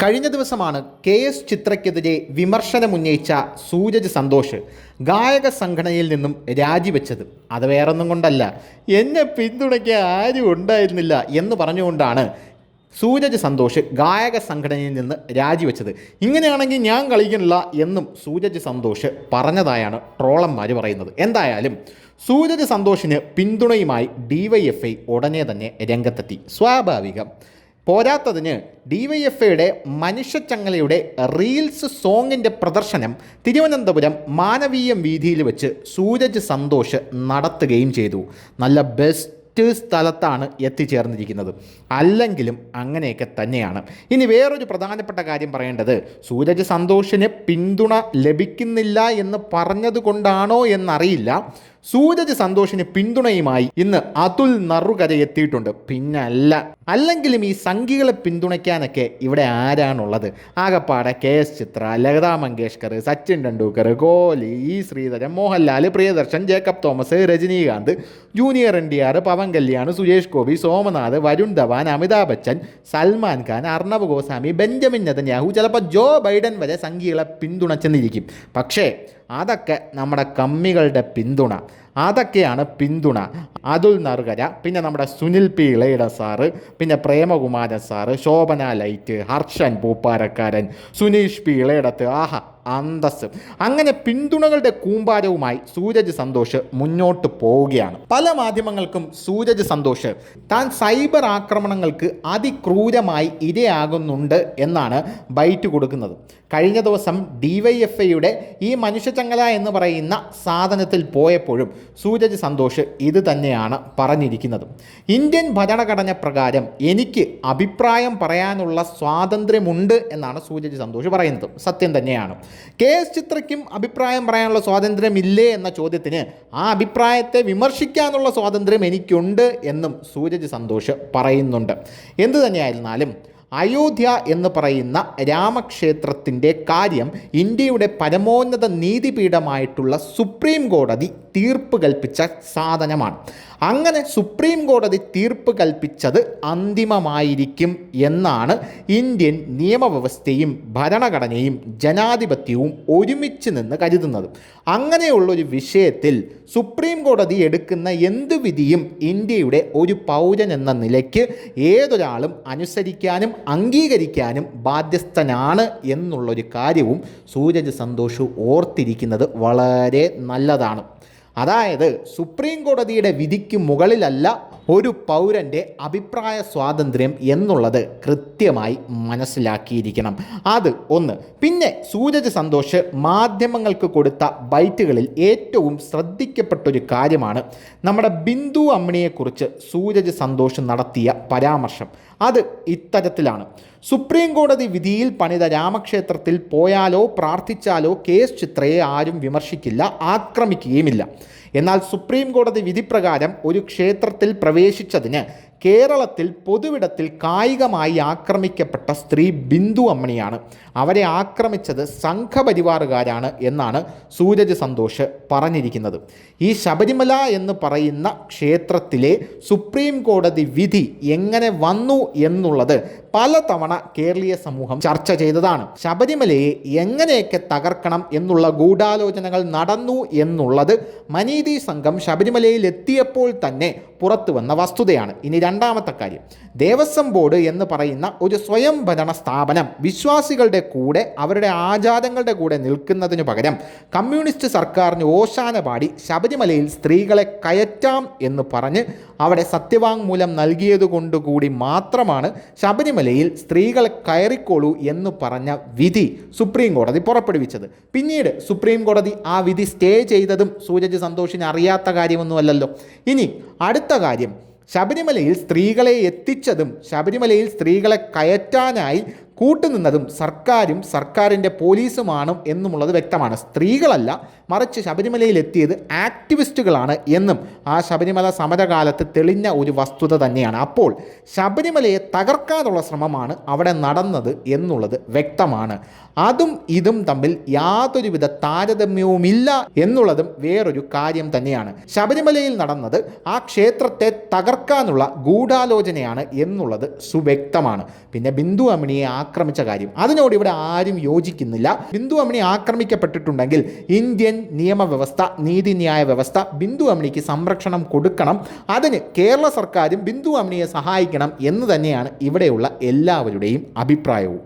കഴിഞ്ഞ ദിവസമാണ് K S ചിത്രയ്ക്കെതിരെ വിമർശനമുന്നയിച്ച സൂരജ് സന്തോഷ് ഗായക സംഘടനയിൽ നിന്നും രാജിവെച്ചത്. അത് വേറൊന്നും കൊണ്ടല്ല. എന്നെ പിന്തുണയ്ക്കാൻ ആരും ഉണ്ടായിരുന്നില്ല എന്ന് പറഞ്ഞുകൊണ്ടാണ് സൂരജ് സന്തോഷ് ഗായക സംഘടനയിൽ നിന്ന് രാജിവെച്ചത്. ഇങ്ങനെയാണെങ്കിൽ ഞാൻ കളിക്കണില്ല എന്നും സൂരജ് സന്തോഷ് പറഞ്ഞതായാണ് ട്രോളന്മാർ പറയുന്നത്. എന്തായാലും സൂരജ് സന്തോഷിന് പിന്തുണയുമായി ഡി വൈ എഫ് ഐ ഉടനെ തന്നെ രംഗത്തെത്തി. സ്വാഭാവികം. പോരാത്തതിന് ഡി വൈ എഫ് ഐയുടെ മനുഷ്യച്ചങ്ങലയുടെ റീൽസ് സോങ്ങിന്റെ പ്രദർശനം തിരുവനന്തപുരം മാനവീയം വീതിയിൽ വെച്ച് സൂരജ് സന്തോഷ് നടത്തുകയും ചെയ്തു. നല്ല ബെസ്റ്റ് സ്ഥലത്താണ് എത്തിച്ചേർന്നിരിക്കുന്നത്. അല്ലെങ്കിലും അങ്ങനെയൊക്കെ തന്നെയാണ്. ഇനി വേറൊരു പ്രധാനപ്പെട്ട കാര്യം പറയേണ്ടത്. സൂരജ് സന്തോഷിന് പിന്തുണ ലഭിക്കുന്നില്ല എന്ന് പറഞ്ഞതുകൊണ്ടാണോ എന്നറിയില്ല. സൂരജ് സന്തോഷിന് പിന്തുണയുമായി ഇന്ന് അതുൽ നറുകര എത്തിയിട്ടുണ്ട്. പിന്നല്ല അല്ലെങ്കിലും ഈ സംഘികളെ പിന്തുണയ്ക്കാനൊക്കെ ഇവിടെ ആരാണുള്ളത്? ആകപ്പാടെ K S Chithra Lata Mangeshkar Sachin Tendulkar Kohli E Sreedharan Mohanlal Priyadarshan Jacob Thomas Rajinikanth junior N T R Pawan Kalyan Suresh Gopi Somanath Varun Dhawan Amitabh Bachchan Salman Khan Arnab Goswami Benjamin Netanyahu ചിലപ്പോൾ Joe Biden വരെ സംഘികളെ പിന്തുണച്ചെന്നിരിക്കും. പക്ഷേ അതൊക്കെ നമ്മുടെ കമ്മികളുടെ പിന്തുണ. അതൊക്കെയാണ് പിന്തുണ. അതുൽ നർഗര പിന്നെ നമ്മുടെ സുനിൽ പി ഇളയിട സാറ് പിന്നെ പ്രേമകുമാരൻ സാറ് ശോഭന ലൈറ്റ് ഹർഷൻ പൂപ്പാരക്കാരൻ സുനീഷ് പി ഇളയിടത്ത് ആഹ അന്തസ് അങ്ങനെ പിന്തുണകളുടെ കൂമ്പാരവുമായി സൂരജ് സന്തോഷ് മുന്നോട്ട് പോവുകയാണ്. പല മാധ്യമങ്ങൾക്കും സൂരജ് സന്തോഷ് താൻ സൈബർ ആക്രമണങ്ങൾക്ക് അതിക്രൂരമായി ഇരയാകുന്നുണ്ട് എന്നാണ് ബൈറ്റ് കൊടുക്കുന്നത്. കഴിഞ്ഞ ദിവസം ഡി വൈ എഫ് ഐയുടെ ഈ മനുഷ്യചങ്ങല എന്ന് പറയുന്ന സാധനത്തിൽ പോയപ്പോഴും സൂരജ് സന്തോഷ് ഇത് തന്നെയാണ് പറഞ്ഞിരിക്കുന്നത്. ഇന്ത്യൻ ഭരണഘടന പ്രകാരം എനിക്ക് അഭിപ്രായം പറയാനുള്ള സ്വാതന്ത്ര്യമുണ്ട് എന്നാണ് സൂരജ് സന്തോഷ് പറയുന്നത്. സത്യം തന്നെയാണ്. കെ എസ് ചിത്രയ്ക്കും അഭിപ്രായം പറയാനുള്ള സ്വാതന്ത്ര്യമില്ലേ എന്ന ചോദ്യത്തിന് ആ അഭിപ്രായത്തെ വിമർശിക്കാനുള്ള സ്വാതന്ത്ര്യം എനിക്കുണ്ട് എന്നും സൂരജ് സന്തോഷ് പറയുന്നുണ്ട്. എന്തു തന്നെയായിരുന്നാലും അയോധ്യ എന്ന് പറയുന്ന രാമക്ഷേത്രത്തിന്റെ കാര്യം ഇന്ത്യയുടെ പരമോന്നത നീതിപീഠമായിട്ടുള്ള സുപ്രീം കോടതി തീർപ്പ് കൽപ്പിച്ച സാധനമാണ്. അങ്ങനെ സുപ്രീം കോടതി തീർപ്പ് കൽപ്പിച്ചത് അന്തിമമായിരിക്കും എന്നാണ് ഇന്ത്യൻ നിയമവ്യവസ്ഥയും ഭരണഘടനയും ജനാധിപത്യവും ഒരുമിച്ച് നിന്ന് കരുതുന്നത്. അങ്ങനെയുള്ളൊരു വിഷയത്തിൽ സുപ്രീം കോടതി എടുക്കുന്ന എന്ത് വിധിയും ഇന്ത്യയുടെ ഒരു പൗരൻ എന്ന നിലയ്ക്ക് ഏതൊരാളും അനുസരിക്കാനും അംഗീകരിക്കാനും ബാധ്യസ്ഥനാണ് എന്നുള്ളൊരു കാര്യവും സൂരജ് സന്തോഷ് ഓർത്തിരിക്കുന്നത് വളരെ നല്ലതാണ്. അതായത് സുപ്രീം കോടതിയുടെ വിധിക്ക് മുകളിലല്ല ഒരു പൗരന്റെ അഭിപ്രായ സ്വാതന്ത്ര്യം എന്നുള്ളത് കൃത്യമായി മനസ്സിലാക്കിയിരിക്കണം. അത് ഒന്ന്. പിന്നെ സൂരജ് സന്തോഷ് മാധ്യമങ്ങൾക്ക് കൊടുത്ത ബൈറ്റുകളിൽ ഏറ്റവും ശ്രദ്ധിക്കപ്പെട്ടൊരു കാര്യമാണ് നമ്മുടെ ബിന്ദു അമ്മിണിയെക്കുറിച്ച് സൂരജ് സന്തോഷ് നടത്തിയ പരാമർശം. അത് ഇത്തരത്തിലാണ്. സുപ്രീം കോടതി വിധിയിൽ പണിത രാമക്ഷേത്രത്തിൽ പോയാലോ പ്രാർത്ഥിച്ചാലോ കേസ് ചിത്രയെ ആരും വിമർശിക്കില്ല ആക്രമിക്കുകയുമില്ല. എന്നാൽ സുപ്രീം കോടതി വിധിപ്രകാരം ഒരു ക്ഷേത്രത്തിൽ പ്രവേശിച്ചതിന് കേരളത്തിൽ പൊതുവിടത്തിൽ കായികമായി ആക്രമിക്കപ്പെട്ട സ്ത്രീ ബിന്ദു അമ്മണിയാണ്. അവരെ ആക്രമിച്ചത് സംഘപരിവാറുകാരാണ് എന്നാണ് സൂരജ് സന്തോഷ് പറഞ്ഞിരിക്കുന്നത്. ഈ ശബരിമല എന്ന് പറയുന്ന ക്ഷേത്രത്തിലെ സുപ്രീം കോടതി വിധി എങ്ങനെ വന്നു എന്നുള്ളത് പലതവണ കേരളീയ സമൂഹം ചർച്ച ചെയ്തതാണ്. ശബരിമലയെ എങ്ങനെയൊക്കെ തകർക്കണം എന്നുള്ള ഗൂഢാലോചനകൾ നടന്നു എന്നുള്ളത് മനീതി സംഘം ശബരിമലയിൽ എത്തിയപ്പോൾ തന്നെ പുറത്തു വന്ന വസ്തുതയാണ്. ഇനി രണ്ടാമത്തെ കാര്യം. ദേവസ്വം ബോർഡ് എന്ന് പറയുന്ന ഒരു സ്വയംഭരണ സ്ഥാപനം വിശ്വാസികളുടെ കൂടെ അവരുടെ ആചാരങ്ങളുടെ കൂടെ നിൽക്കുന്നതിനു പകരം കമ്മ്യൂണിസ്റ്റ് സർക്കാരിന് ഓശാന പാടി ശബരിമലയിൽ സ്ത്രീകളെ കയറ്റാം എന്ന് പറഞ്ഞ് അവിടെ സത്യവാങ്മൂലം നൽകിയതുകൊണ്ടുകൂടി മാത്രമാണ് ശബരിമലയിൽ സ്ത്രീകൾ കയറിക്കോളൂ എന്ന് പറഞ്ഞ വിധി സുപ്രീം കോടതി പുറപ്പെടുവിച്ചത്. പിന്നീട് സുപ്രീം കോടതി ആ വിധി സ്റ്റേ ചെയ്തതും സൂരജ് സന്തോഷിന് അറിയാത്ത കാര്യമൊന്നുമല്ലല്ലോ. ഇനി അടുത്ത കാര്യം. ശബരിമലയിൽ സ്ത്രീകളെ എത്തിച്ചതും ശബരിമലയിൽ സ്ത്രീകളെ കയറ്റാനായി കൂട്ടുനിന്നതും സർക്കാരും സർക്കാരിന്റെ പോലീസുമാണ് എന്നുമുള്ളത് വ്യക്തമാണ്. സ്ത്രീകളല്ല മറിച്ച് ശബരിമലയിൽ എത്തിയത് ആക്ടിവിസ്റ്റുകളാണ് എന്നും ആ ശബരിമല സമരകാലത്ത് തെളിഞ്ഞ ഒരു വസ്തുത തന്നെയാണ്. അപ്പോൾ ശബരിമലയെ തകർക്കാനുള്ള ശ്രമമാണ് അവിടെ നടന്നത് എന്നുള്ളത് വ്യക്തമാണ്. അതും ഇതും തമ്മിൽ യാതൊരുവിധ താരതമ്യവുമില്ല എന്നുള്ളതും വേറൊരു കാര്യം തന്നെയാണ്. ശബരിമലയിൽ നടന്നത് ആ ക്ഷേത്രത്തെ തകർക്കാനുള്ള ഗൂഢാലോചനയാണ് എന്നുള്ളത് സുവ്യക്തമാണ്. പിന്നെ ബിന്ദു അമ്മിണിയെ ആക്രമിച്ച കാര്യം. അതിനോട് ഇവിടെ ആരും യോജിക്കുന്നില്ല. ബിന്ദു അമ്മിണി ആക്രമിക്കപ്പെട്ടിട്ടുണ്ടെങ്കിൽ ഇന്ത്യൻ നിയമവ്യവസ്ഥ നീതിന്യായ വ്യവസ്ഥ ബിന്ദു അമ്മിണിക്ക് സംരക്ഷണം കൊടുക്കണം. അതിന് കേരള സർക്കാരും ബിന്ദു അമ്മിണിയെ സഹായിക്കണം എന്ന് തന്നെയാണ് ഇവിടെയുള്ള എല്ലാവരുടെയും അഭിപ്രായവും.